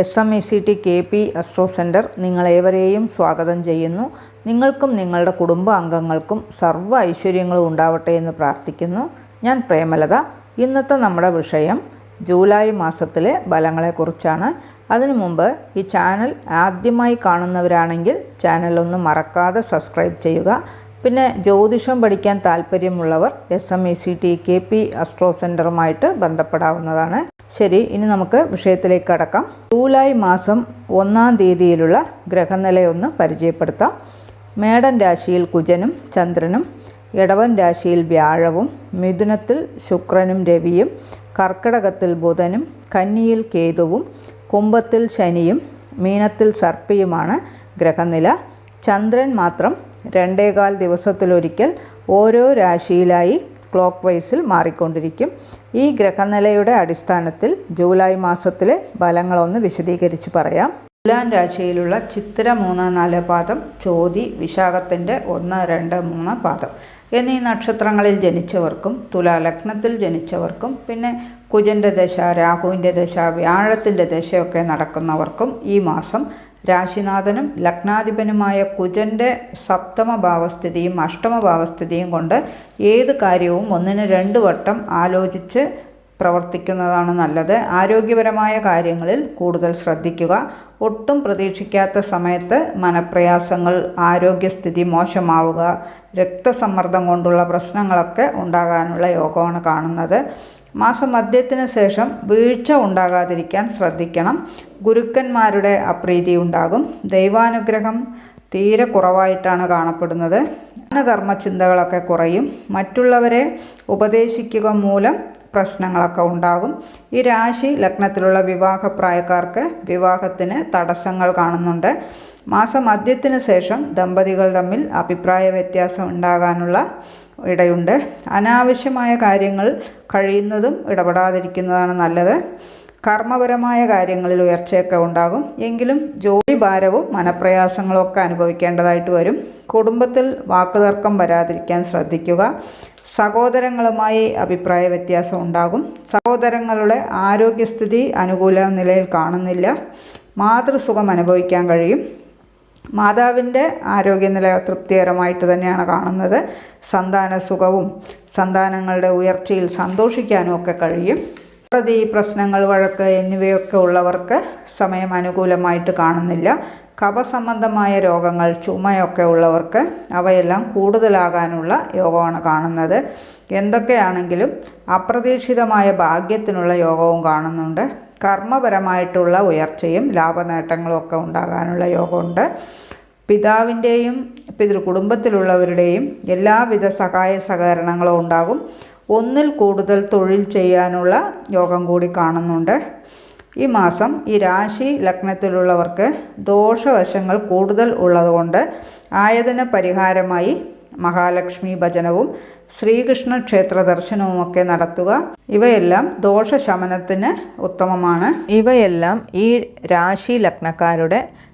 S M E C T K P astro centre നിങ്ങളേവരെയും സ്വാഗതം ചെയ്യുന്നു. നിങ്ങൾക്കും നിങ്ങളുടെ കുടുംബ അംഗങ്ങൾക്കും സർവ ഐശ്വര്യങ്ങളും ഉണ്ടാവട്ടെ എന്ന് പ്രാർത്ഥിക്കുന്നു. ഞാൻ പ്രേമലത. ഇന്നത്തെ നമ്മുടെ വിഷയം ജൂലൈ മാസത്തിലെ ഫലങ്ങളെക്കുറിച്ചാണ്. അതിനു മുമ്പ് ഈ ചാനൽ ആദ്യമായി കാണുന്നവരാണെങ്കിൽ ചാനൽ ഒന്ന് മറക്കാതെ സബ്സ്ക്രൈബ് ചെയ്യുക. പിന്നെ ജ്യോതിഷം പഠിക്കാൻ താല്പര്യമുള്ളവർ S M E C T K P astro സെന്ററുമായിട്ട് ബന്ധപ്പെടാവുന്നതാണ്. ശരി ഇനി നമുക്ക് വിഷയത്തിലേക്ക് കടക്കാം. ജൂലൈ മാസം ഒന്നാം തീയതിയിലുള്ള ഗ്രഹനിലയൊന്ന് പരിചയപ്പെടുത്താം. മേടൻ രാശിയിൽ കുജനും ചന്ദ്രനും ഇടവൻ രാശിയിൽ വ്യാഴവും മിഥുനത്തിൽ ശുക്രനും രവിയും കർക്കിടകത്തിൽ ബുധനും കന്നിയിൽ കേതുവും കുംഭത്തിൽ ശനിയും മീനത്തിൽ സർപ്പിയുമാണ് ഗ്രഹനില. ചന്ദ്രൻ മാത്രം രണ്ടേകാൽ ദിവസത്തിലൊരിക്കൽ ഓരോ രാശിയിലായി ക്ലോക്ക് വൈസിൽ മാറിക്കൊണ്ടിരിക്കും. ഈ ഗ്രഹനിലയുടെ അടിസ്ഥാനത്തിൽ ജൂലൈ മാസത്തിലെ ഫലങ്ങളൊന്ന് വിശദീകരിച്ച് പറയാം. തുലാൻ രാശിയിലുള്ള ചിത്ര മൂന്ന് നാല് പാദം ചോതി വിശാഖത്തിന്റെ ഒന്ന് രണ്ട് മൂന്ന് പാദം. എന്നീ നക്ഷത്രങ്ങളിൽ ജനിച്ചവർക്കും തുലാലഗ്നത്തിൽ ജനിച്ചവർക്കും പിന്നെ കുജന്റെ ദശ രാഹുവിന്റെ ദശ വ്യാഴത്തിന്റെ ദശയൊക്കെ നടക്കുന്നവർക്കും ഈ മാസം രാശിനാഥനും ലഗ്നാധിപനുമായ കുജന്റെ സപ്തമ ഭാവസ്ഥിതിയും അഷ്ടമ ഭാവസ്ഥിതിയും കൊണ്ട് ഏത് കാര്യവും ഒന്നിന് രണ്ട് വട്ടം ആലോചിച്ച് പ്രവർത്തിക്കുന്നതാണ് നല്ലത്. ആരോഗ്യപരമായ കാര്യങ്ങളിൽ കൂടുതൽ ശ്രദ്ധിക്കുക. ഒട്ടും പ്രതീക്ഷിക്കാത്ത സമയത്ത് മനപ്രയാസങ്ങൾ ആരോഗ്യസ്ഥിതി മോശമാവുക രക്തസമ്മർദ്ദം കൊണ്ടുള്ള പ്രശ്നങ്ങളൊക്കെ ഉണ്ടാകാനുള്ള യോഗമാണ് കാണുന്നത്. മാസമധ്യത്തിന് ശേഷം വീഴ്ച ഉണ്ടാകാതിരിക്കാൻ ശ്രദ്ധിക്കണം. ഗുരുക്കന്മാരുടെ അപ്രീതി ഉണ്ടാകും. ദൈവാനുഗ്രഹം തീരെ കുറവായിട്ടാണ് കാണപ്പെടുന്നത്. ധർമ്മ ചിന്തകളൊക്കെ കുറയും. മറ്റുള്ളവരെ ഉപദേശിക്കുക മൂലം പ്രശ്നങ്ങളൊക്കെ ഉണ്ടാകും. ഈ രാശി ലഗ്നത്തിലുള്ള വിവാഹപ്രായക്കാർക്ക് വിവാഹത്തിന് തടസ്സങ്ങൾ കാണുന്നുണ്ട്. മാസമധ്യത്തിന് ശേഷം ദമ്പതികൾ തമ്മിൽ അഭിപ്രായ വ്യത്യാസം ഉണ്ടാകാനുള്ള ഇടയുണ്ട്. അനാവശ്യമായ കാര്യങ്ങൾ കഴിയുന്നതും ഇടപെടാതിരിക്കുന്നതാണ് നല്ലത്. കർമ്മപരമായ കാര്യങ്ങളിൽ ഉയർച്ചയൊക്കെ ഉണ്ടാകും. എങ്കിലും ജോലി ഭാരവും മനപ്രയാസങ്ങളും ഒക്കെ അനുഭവിക്കേണ്ടതായിട്ട് വരും. കുടുംബത്തിൽ വാക്കുതർക്കം വരാതിരിക്കാൻ ശ്രദ്ധിക്കുക. സഹോദരങ്ങളുമായി അഭിപ്രായ വ്യത്യാസം ഉണ്ടാകും. സഹോദരങ്ങളുടെ ആരോഗ്യസ്ഥിതി അനുകൂല നിലയിൽ കാണുന്നില്ല. മാതൃസുഖം അനുഭവിക്കാൻ കഴിയും. മാതാവിന്റെ ആരോഗ്യനില തൃപ്തികരമായിട്ട് തന്നെയാണ് കാണുന്നത്. സന്താന സുഖവും സന്താനങ്ങളുടെ ഉയർച്ചയിൽ സന്തോഷിക്കാനും ഒക്കെ കഴിയും. പ്രതി പ്രശ്നങ്ങൾ വഴക്ക് എന്നിവയൊക്കെ ഉള്ളവർക്ക് സമയം അനുകൂലമായിട്ട് കാണുന്നില്ല. കഫസംബന്ധമായ രോഗങ്ങൾ ചുമയൊക്കെ ഉള്ളവർക്ക് അവയെല്ലാം കൂടുതലാകാനുള്ള യോഗമാണ് കാണുന്നത്. എന്തൊക്കെയാണെങ്കിലും അപ്രതീക്ഷിതമായ ഭാഗ്യത്തിനുള്ള യോഗവും കാണുന്നുണ്ട്. കർമ്മപരമായിട്ടുള്ള ഉയർച്ചയും ലാഭനേട്ടങ്ങളും ഒക്കെ ഉണ്ടാകാനുള്ള യോഗമുണ്ട്. പിതാവിന്റെയും പിതൃ കുടുംബത്തിലുള്ളവരുടെയും എല്ലാവിധ സഹായ സഹകരണങ്ങളും ഉണ്ടാകും. ഒന്നിൽ കൂടുതൽ തൊഴിൽ ചെയ്യാനുള്ള യോഗം കൂടി കാണുന്നുണ്ട്. ഈ മാസം ഈ രാശി ലഗ്നത്തിലുള്ളവർക്ക് ദോഷവശങ്ങൾ കൂടുതൽ ഉള്ളതുകൊണ്ട് ആയതിന് പരിഹാരമായി മഹാലക്ഷ്മി ഭജനവും ശ്രീകൃഷ്ണ ക്ഷേത്ര ദർശനവുമൊക്കെ നടത്തുക. ഇവയെല്ലാം ദോഷശമനത്തിന് ഉത്തമമാണ്. ഇവയെല്ലാം ഈ രാശി ലഗ്നക്കാരുടെ